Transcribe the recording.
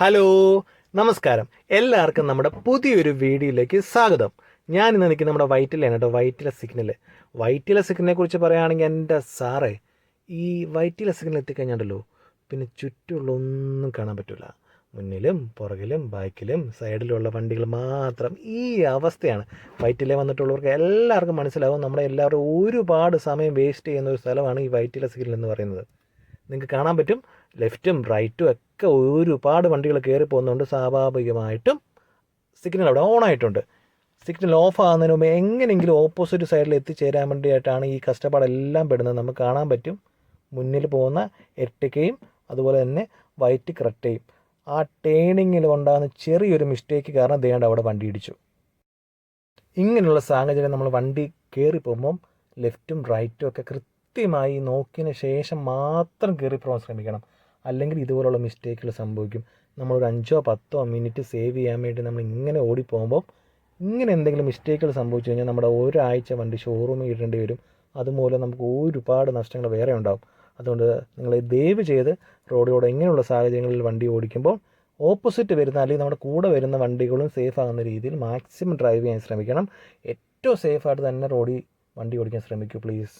Hello നമസ്കാരം. എല്ലാവർക്കും നമ്മുടെ പുതിയൊരു വീഡിയോയിലേക്ക് സ്വാഗതം. ഞാൻ ഇന്ന് നിൽക്കുന്ന നമ്മുടെ വൈറ്റിലാണ് കേട്ടോ വൈറ്റില സിഗ്നൽ വൈറ്റില സിഗ്നലിനെ കുറിച്ച് പറയുകയാണെങ്കിൽ എന്റെ സാറേ ഈ വൈറ്റില സിഗ്നൽ എത്തിക്കഴിഞ്ഞാണ്ടല്ലോ പിന്നെ ചുറ്റുമുള്ള ഒന്നും കാണാൻ പറ്റില്ല മുന്നിലും പുറകിലും ബാക്കിലും സൈഡിലുള്ള വണ്ടികൾ മാത്രം ഈ അവസ്ഥയാണ്. വൈറ്റില വന്നിട്ടുള്ളവർക്ക് എല്ലാവർക്കും മനസ്സിലാവും നമ്മുടെ എല്ലാവരും ഒരുപാട് സമയം വേസ്റ്റ് ചെയ്യുന്ന ഒരു സ്ഥലമാണ് ഈ വൈറ്റില സിഗ്നൽ എന്ന് പറയുന്നത്. നിങ്ങൾക്ക് കാണാൻ പറ്റും? ലെഫ്റ്റും റൈറ്റും ഒക്കെ ഒരുപാട് വണ്ടികൾ കയറി പോകുന്നതുകൊണ്ട് സ്വാഭാവികമായിട്ടും സിഗ്നൽ അവിടെ ഓൺ ആയിട്ടുണ്ട്. സിഗ്നൽ ഓഫ് ആകുന്നതിന് മുമ്പ് എങ്ങനെയെങ്കിലും ഓപ്പോസിറ്റ് സൈഡിൽ എത്തിച്ചേരാൻ വേണ്ടിയിട്ടാണ് ഈ കഷ്ടപ്പാടെല്ലാം പെടുന്നത്. നമുക്ക് കാണാൻ പറ്റും. മുന്നിൽ പോകുന്ന എട്ടിക്കയും അതുപോലെ തന്നെ വൈറ്റ് ക്രട്ടയും. ആ ടേണിങ്ങിൽ ഉണ്ടാകുന്ന ചെറിയൊരു മിസ്റ്റേക്ക് കാരണം ദേണ്ട അവിടെ വണ്ടി ഇടിച്ചു. ഇങ്ങനെയുള്ള സാഹചര്യം നമ്മൾ വണ്ടി കയറി പോകുമ്പം ലെഫ്റ്റും റൈറ്റും ഒക്കെ കൃത്യമായി നോക്കിയതിന് ശേഷം മാത്രം കയറി പോകാൻ ശ്രമിക്കണം. അല്ലെങ്കിൽ ഇതുപോലുള്ള മിസ്റ്റേക്കുകൾ സംഭവിക്കും. നമ്മളൊരു അഞ്ചോ പത്തോ മിനിറ്റ് സേവ് ചെയ്യാൻ വേണ്ടി നമ്മൾ ഇങ്ങനെ ഓടിപ്പോകുമ്പോൾ ഇങ്ങനെ എന്തെങ്കിലും മിസ്റ്റേക്കുകൾ സംഭവിച്ചു കഴിഞ്ഞാൽ നമ്മുടെ ഒരാഴ്ച വണ്ടി ഷോറൂമിൽ ഇടേണ്ടി വരും. അതുമൂലം നമുക്ക് ഒരുപാട് നഷ്ടങ്ങൾ വേറെ ഉണ്ടാകും അതുകൊണ്ട് നിങ്ങൾ ദയവ് ചെയ്ത് റോഡിലൂടെ ഇങ്ങനെയുള്ള സാഹചര്യങ്ങളിൽ വണ്ടി ഓടിക്കുമ്പോൾ ഓപ്പോസിറ്റ് വരുന്ന അല്ലെങ്കിൽ നമ്മുടെ കൂടെ വരുന്ന വണ്ടികളും സേഫ് ആകുന്ന രീതിയിൽ മാക്സിമം ഡ്രൈവ് ചെയ്യാൻ ശ്രമിക്കണം. ഏറ്റവും സേഫായിട്ട് തന്നെ റോഡിൽ വണ്ടി ഓടിക്കാൻ ശ്രമിക്കൂ പ്ലീസ്